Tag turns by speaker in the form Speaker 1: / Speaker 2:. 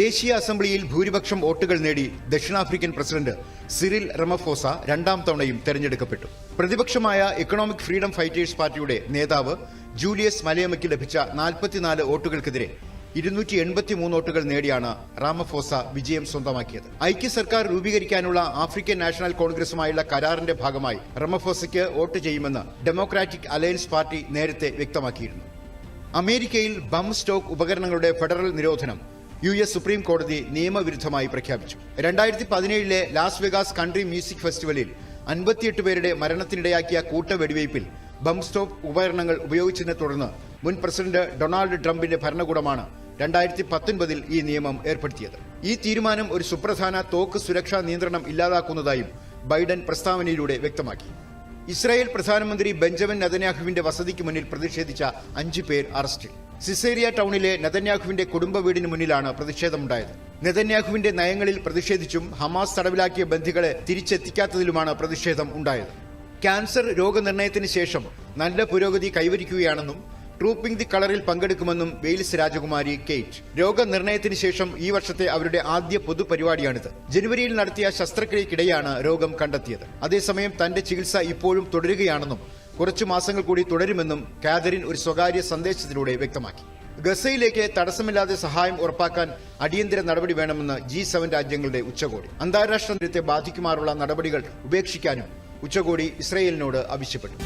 Speaker 1: ദേശീയ അസംബ്ലിയിൽ ഭൂരിപക്ഷം വോട്ടുകൾ നേടി ദക്ഷിണാഫ്രിക്കൻ പ്രസിഡന്റ് സിറിൽ റമഫോസ രണ്ടാം തവണയും തെരഞ്ഞെടുക്കപ്പെട്ടു. പ്രതിപക്ഷമായ എക്കണോമിക് ഫ്രീഡം ഫൈറ്റേഴ്സ് പാർട്ടിയുടെ നേതാവ് ജൂലിയസ് മലയമയ്ക്ക് ലഭിച്ച നാൽപ്പത്തിനാല് വോട്ടുകൾക്കെതിരെ ഇരുന്നൂറ്റി എൺപത്തി മൂന്ന് വോട്ടുകൾ നേടിയാണ് റാമഫോസ വിജയം സ്വന്തമാക്കിയത്. ഐക്യ സർക്കാർ രൂപീകരിക്കാനുള്ള ആഫ്രിക്കൻ നാഷണൽ കോൺഗ്രസുമായുള്ള കരാറിന്റെ ഭാഗമായി റമഫോസയ്ക്ക് വോട്ട് ചെയ്യുമെന്ന് ഡെമോക്രാറ്റിക് അലയൻസ് പാർട്ടി നേരത്തെ വ്യക്തമാക്കിയിരുന്നു. അമേരിക്കയിൽ ബം സ്റ്റോക്ക് ഉപകരണങ്ങളുടെ ഫെഡറൽ നിരോധനം യു എസ് സുപ്രീം കോടതി നിയമവിരുദ്ധമായി പ്രഖ്യാപിച്ചു. രണ്ടായിരത്തി പതിനേഴിലെ ലാസ് വെഗാസ് കൺട്രി മ്യൂസിക് ഫെസ്റ്റിവലിൽ അൻപത്തിയെട്ട് പേരുടെ മരണത്തിനിടയാക്കിയ കൂട്ടവെടിവയ്പിൽ ബം സ്റ്റോപ്പ് ഉപകരണങ്ങൾ ഉപയോഗിച്ചതിനെ തുടർന്ന് മുൻ പ്രസിഡന്റ് ഡൊണാൾഡ് ട്രംപിന്റെ ഭരണകൂടമാണ് രണ്ടായിരത്തി പത്തൊൻപതിൽ ഈ നിയമം ഏർപ്പെടുത്തിയത്. ഈ തീരുമാനം ഒരു സുപ്രധാന തോക്ക് സുരക്ഷാ നിയന്ത്രണം ഇല്ലാതാക്കുന്നതായും ബൈഡൻ പ്രസ്താവനയിലൂടെ വ്യക്തമാക്കി. ഇസ്രായേൽ പ്രധാനമന്ത്രി ബെഞ്ചമിൻ നെതന്യാഹുവിന്റെ വസതിക്ക് മുന്നിൽ പ്രതിഷേധിച്ച അഞ്ചു പേർ അറസ്റ്റിൽ. സിസേറിയ ടൗണിലെ നെതന്യാഹുവിന്റെ കുടുംബ വീടിന് മുന്നിലാണ് പ്രതിഷേധമുണ്ടായത്. നെതന്യാഹുവിന്റെ നയങ്ങളിൽ പ്രതിഷേധിച്ചും ഹമാസ് തടവിലാക്കിയ ബന്ധികളെ തിരിച്ചെത്തിക്കാത്തതിലുമാണ് പ്രതിഷേധം ഉണ്ടായത്. ക്യാൻസർ രോഗനിർണയത്തിന് ശേഷം നല്ല പുരോഗതി കൈവരിക്കുകയാണെന്നും ട്രൂപ്പിംഗ് ദി കളറിൽ പങ്കെടുക്കുമെന്നും വെയിൽസ് രാജകുമാരി കെയ്റ്റ്. രോഗനിർണയത്തിന് ശേഷം ഈ വർഷത്തെ അവരുടെ ആദ്യ പൊതുപരിപാടിയാണിത്. ജനുവരിയിൽ നടത്തിയ ശസ്ത്രക്രിയക്കിടെയാണ് രോഗം കണ്ടെത്തിയത്. അതേസമയം തന്റെ ചികിത്സ ഇപ്പോഴും തുടരുകയാണെന്നും കുറച്ചു മാസങ്ങൾ കൂടി തുടരുമെന്നും കാതറിൻ ഒരു സ്വകാര്യ സന്ദേശത്തിലൂടെ വ്യക്തമാക്കി. ഗസയിലേക്ക് തടസ്സമില്ലാതെ സഹായം ഉറപ്പാക്കാൻ അടിയന്തര നടപടി വേണമെന്ന് ജി സെവൻ രാജ്യങ്ങളുടെ ഉച്ചകോടി. അന്താരാഷ്ട്ര നിരത്തെ ബാധിക്കുമാറുള്ള നടപടികൾ ഉപേക്ഷിക്കാനും ഉച്ചകോടി ഇസ്രയേലിനോട് ആവശ്യപ്പെട്ടു.